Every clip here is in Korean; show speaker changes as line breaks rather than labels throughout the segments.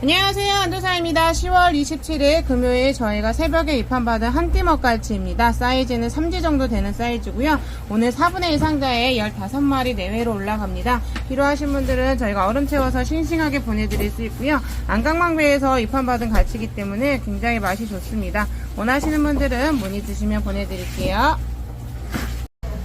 안녕하세요. 안도사입니다. 10월 27일 금요일 저희가 새벽에 입판받은 한띠먹갈치입니다. 사이즈는 3지 정도 되는 사이즈고요. 오늘 4분의 1 상자에 15마리 내외로 올라갑니다. 필요하신 분들은 저희가 얼음 채워서 싱싱하게 보내드릴 수 있고요. 안강망배에서 입판받은 갈치이기 때문에 굉장히 맛이 좋습니다. 원하시는 분들은 문의 주시면 보내드릴게요.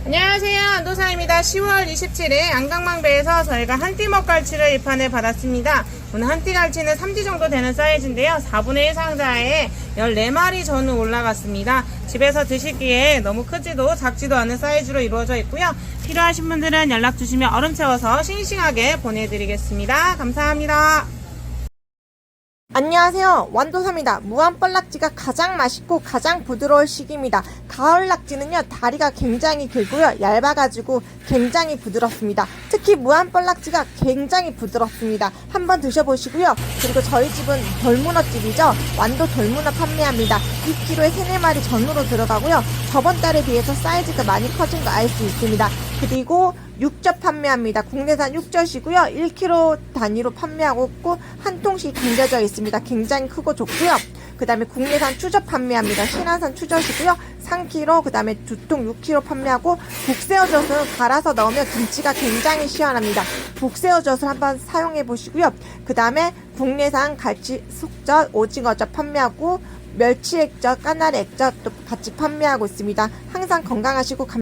안녕하세요. 안도사입니다. 10월 27일 안강망배에서 저희가 한띠 먹갈치를 입판을 받았습니다. 오늘 한띠 갈치는 3지 정도 되는 사이즈인데요. 4분의 1 상자에 14마리 전후 올라갔습니다. 집에서 드시기에 너무 크지도 작지도 않은 사이즈로 이루어져 있고요. 필요하신 분들은 연락 주시면 얼음 채워서 싱싱하게 보내드리겠습니다. 감사합니다.
안녕하세요. 완도삼이다. 무한뻘락지가 가장 맛있고 가장 부드러울 시기입니다. 가을 낙지는요, 다리가 굉장히 길고요, 얇아가지고 굉장히 부드럽습니다. 특히 무한뻘락지가 굉장히 부드럽습니다. 한번 드셔보시고요. 그리고 저희 집은 돌문어집이죠. 완도 돌문어 판매합니다. 2kg에 3, 4마리 전으로 들어가고요. 저번 달에 비해서 사이즈가 많이 커진 거 알 수 있습니다. 그리고 육젓 판매합니다. 국내산 육젓이고요. 1kg 단위로 판매하고 있고 한 통씩 담겨져 있습니다. 굉장히 크고 좋고요. 그 다음에 국내산 추젓 판매합니다. 신안산 추젓이고요. 3kg, 그 다음에 두통 6kg 판매하고 북새우젓은 갈아서 넣으면 김치가 굉장히 시원합니다. 북새우젓을 한번 사용해 보시고요. 그 다음에 국내산 갈치 숙젓, 오징어젓 판매하고 멸치 액젓, 까나리 액젓도 같이 판매하고 있습니다. 항상 건강하시고 감